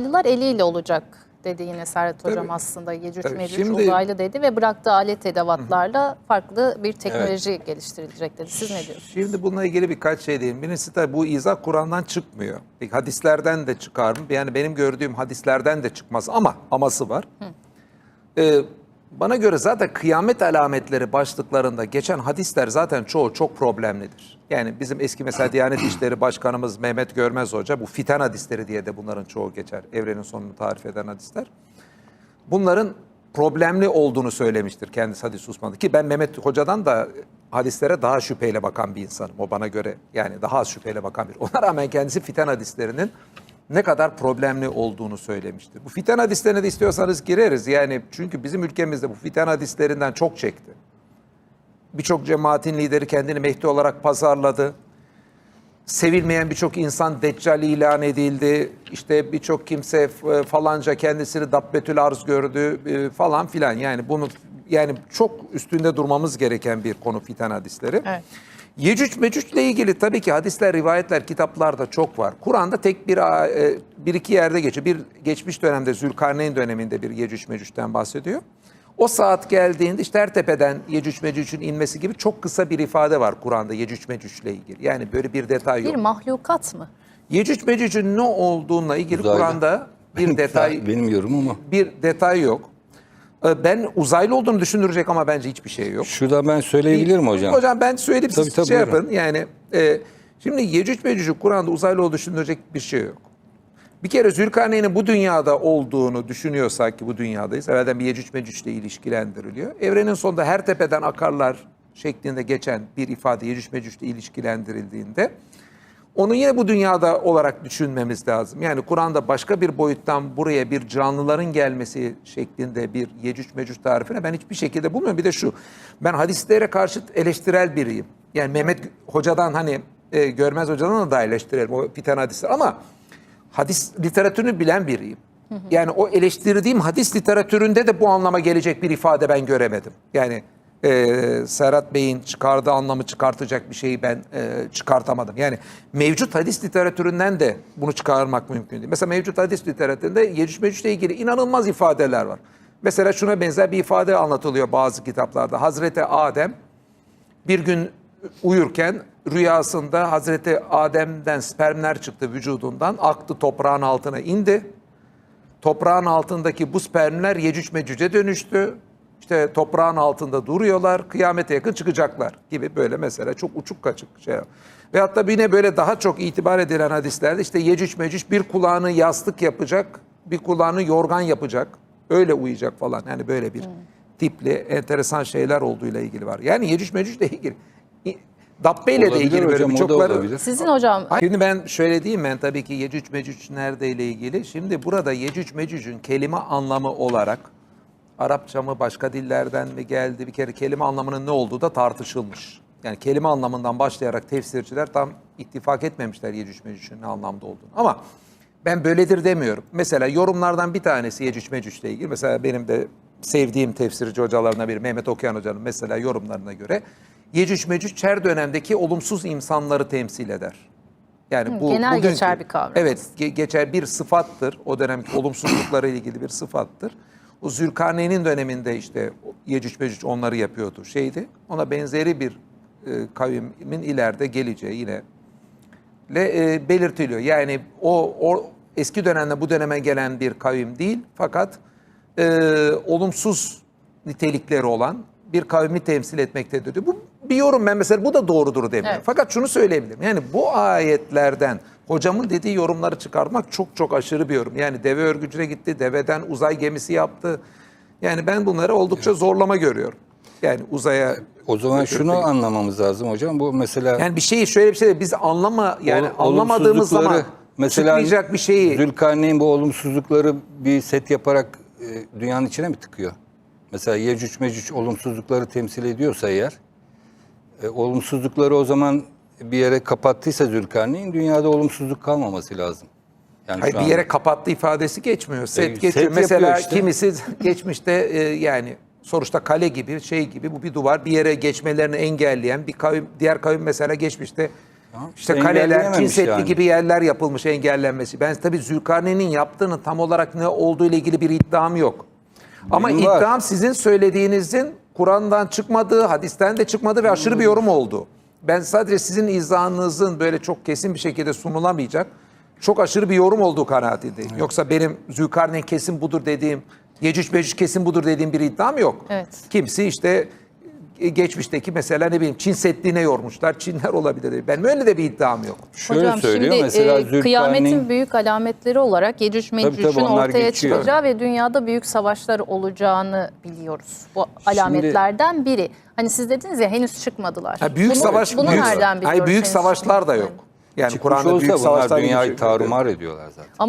Uzaylılar eliyle olacak dedi yine Serhat Hocam Tabii. aslında. Yecüc Tabii. Mecüc Şimdi- uzaylı dedi ve bıraktığı alet edevatlarla farklı bir teknoloji geliştirilecek dedi. Siz ne diyorsunuz? Şimdi bununla ilgili birkaç şey diyeyim. Birincisi tabii bu izah Kur'an'dan çıkmıyor. Peki hadislerden de çıkar mı? Yani benim gördüğüm hadislerden de çıkmaz ama aması var. Ee, bana göre zaten kıyamet alametleri başlıklarında geçen hadisler zaten çoğu çok problemlidir. Yani bizim eski mesela Diyanet İşleri Başkanımız Mehmet Görmez Hoca bu fiten hadisleri diye de bunların çoğu geçer. Evrenin sonunu tarif eden hadisler. Bunların problemli olduğunu söylemiştir kendisi hadis uzmanı. Ki ben Mehmet Hoca'dan da hadislere daha şüpheyle bakan bir insanım. O bana göre yani daha az şüpheyle bakan bir. Ona rağmen kendisi fiten hadislerinin ne kadar problemli olduğunu söylemiştir. Bu fiten hadislerine de istiyorsanız gireriz. Yani çünkü bizim ülkemizde bu fiten hadislerinden çok çekti. Birçok cemaatin lideri kendini Mehdi olarak pazarladı sevilmeyen birçok insan deccal ilan edildi. İşte birçok kimse f- falanca kendisini dabbetül arz gördü e, falan filan. Yani bunu yani çok üstünde durmamız gereken bir konu fitan hadisleri. Evet. Yecüc Mecüc ile ilgili tabii ki hadisler, rivayetler, kitaplarda çok var. Kur'an'da tek bir e, bir iki yerde geçiyor. Bir geçmiş dönemde Zülkarneyn döneminde bir Yecüc Mecüc'ten bahsediyor. O saat geldiğinde işte her tepeden Yecüc Mecüc'ün inmesi gibi çok kısa bir ifade var Kur'an'da Yecüc Mecüc ile ilgili. Yani böyle bir detay yok. Bir mahlukat mı? Yecüc Mecüc'ün ne olduğuna ilgili Uzaylı. Kur'an'da bir detay Benim yorumum o. bir detay yok. Ee, Ben uzaylı olduğunu düşündürecek ama bence hiçbir şey yok. Şurada ben söyleyebilir miyim hocam? Hocam ben söyleyeyim siz Tabii, tabii, şey buyurun. yapın. Yani e, şimdi Yecüc Mecüc'ün Kur'an'da uzaylı olduğunu düşündürecek bir şey yok. Bir kere Zülkarneyn'in bu dünyada olduğunu düşünüyorsak ki bu dünyadayız. Evvelden bir Yecüc Mecüc ile ilişkilendiriliyor. Evrenin sonunda her tepeden akarlar şeklinde geçen bir ifade Yecüc Mecüc ile ilişkilendirildiğinde onu yine bu dünyada olarak düşünmemiz lazım. Yani Kur'an'da başka bir boyuttan buraya bir canlıların gelmesi şeklinde bir Yecüc Mecüc tarifine ben hiçbir şekilde bulmuyorum. Bir de şu, ben hadislere karşı eleştirel biriyim. Yani Mehmet Hoca'dan hani e, Görmez Hoca'dan da eleştirelim o fiten hadisler ama hadis literatürünü bilen biriyim. Yani o eleştirdiğim hadis literatüründe de bu anlama gelecek bir ifade ben göremedim. Yani e, Serhat Bey'in çıkardığı anlamı çıkartacak bir şeyi ben e, çıkartamadım. Yani mevcut hadis literatüründen de bunu çıkarmak mümkün değil. Mesela mevcut hadis literatüründe Yecüc Mecüc ile ilgili inanılmaz ifadeler var. Mesela şuna benzer bir ifade anlatılıyor bazı kitaplarda. Hazreti Adem bir gün uyurken rüyasında Hazreti Adem'den spermler çıktı vücudundan, aktı toprağın altına indi. Toprağın altındaki bu spermler Yecüc Mecüc'e dönüştü. İşte toprağın altında duruyorlar, kıyamete yakın çıkacaklar gibi böyle mesela çok uçuk kaçık şey. Ve hatta yine böyle daha çok itibar edilen hadislerde işte Yecüc Mecüc bir kulağını yastık yapacak, bir kulağını yorgan yapacak, öyle uyuyacak falan. Yani böyle bir tipli enteresan şeyler olduğuyla ilgili var. Yani Yecüc Mecüc ile ilgili Dabbe ile de ilgili böyle birçokları olabilir. Sizin hocam Şimdi ben şöyle diyeyim ben tabii ki Yecüc Mecüc nerede ile ilgili. Şimdi burada Yecüc Mecüc'ün kelime anlamı olarak Arapça mı başka dillerden mi geldi bir kere kelime anlamının ne olduğu da tartışılmış. Yani kelime anlamından başlayarak tefsirciler tam ittifak etmemişler Yecüc Mecüc'ün ne anlamda olduğunu. Ama ben böyledir demiyorum. Mesela yorumlardan bir tanesi Yecüc Mecüc ile ilgili. Mesela benim de sevdiğim tefsirci hocalarından biri Mehmet Okuyan Hoca'nın mesela yorumlarına göre Yecüc Mecüc her dönemdeki olumsuz insanları temsil eder. Yani bu genel bugünkü- geçer bir kavram. Evet, ge- geçer bir sıfattır. O dönemki olumsuzluklara ilgili bir sıfattır. O Zülkarneyn'in döneminde işte Yecüc Mecüc onları yapıyordu şeydi. Ona benzeri bir e, kavimin ileride geleceği yine le e, belirtiliyor. Yani o, o eski dönemde bu döneme gelen bir kavim değil fakat e, olumsuz nitelikleri olan bir kavmi temsil etmektedir. Bu bir yorum ben mesela bu da doğrudur demiyorum. Evet. Fakat şunu söyleyebilirim. Yani bu ayetlerden hocamın dediği yorumları çıkarmak çok çok aşırı bir yorum. Yani deve örgücüne gitti, deveden uzay gemisi yaptı. Yani ben bunları oldukça zorlama görüyorum. Yani uzaya O zaman şunu anlamamız lazım hocam. Bu mesela yani bir şeyi şöyle bir şey de biz anlama yani anlamadığımız zaman mesela çıkmayacak bir şeyi Zülkarneyn bu olumsuzlukları bir set yaparak e, dünyanın içine mi tıkıyor? Mesela Yecüc Mecüc olumsuzlukları temsil ediyorsa eğer e, olumsuzlukları o zaman bir yere kapattıysa Zülkarneyn dünyada olumsuzluk kalmaması lazım. Yani Hayır, bir yere kapattı ifadesi geçmiyor. Set set geçiyor. yapıyor Mesela işte. kimisi geçmişte e, yani sonuçta kale gibi şey gibi bu bir duvar bir yere geçmelerini engelleyen bir kavim diğer kavim mesela geçmişte İşte kaleler, Çin Seddi yani. gibi yerler yapılmış engellenmesi. Ben tabii Zülkarneyn'in yaptığının tam olarak ne olduğu ile ilgili bir iddiam yok. Ama Benim var. iddiam sizin söylediğinizin Kur'an'dan çıkmadığı, hadisten de çıkmadığı ve aşırı bir yorum oldu. Ben sadece sizin izahınızın böyle çok kesin bir şekilde sunulamayacak, çok aşırı bir yorum olduğu kanaatindeyim. Yoksa benim Zülkarneyn kesin budur dediğim, Yecüc Mecüc kesin budur dediğim bir iddiam yok. Evet. Kimisi işte geçmişteki mesela ne bileyim Çin Seddi'ne yormuşlar. Çinler olabilir. Benim öyle de bir iddiam yok. Şöyle Hocam söylüyor şimdi mesela e, Zülkarneyn kıyametin büyük alametleri olarak Yecüc Mecüc'ün ortaya geçiyor. çıkacağı ve dünyada büyük savaşlar olacağını biliyoruz. Bu alametlerden biri. Hani siz dediniz ya henüz çıkmadılar. Ha, büyük Bunu- savaş bunu büyük, nereden biliyoruz? Hayır, büyük savaşlar da yok. Yani Kur'an'da büyük savaşlar dünyayı tarumar ediyorlar zaten.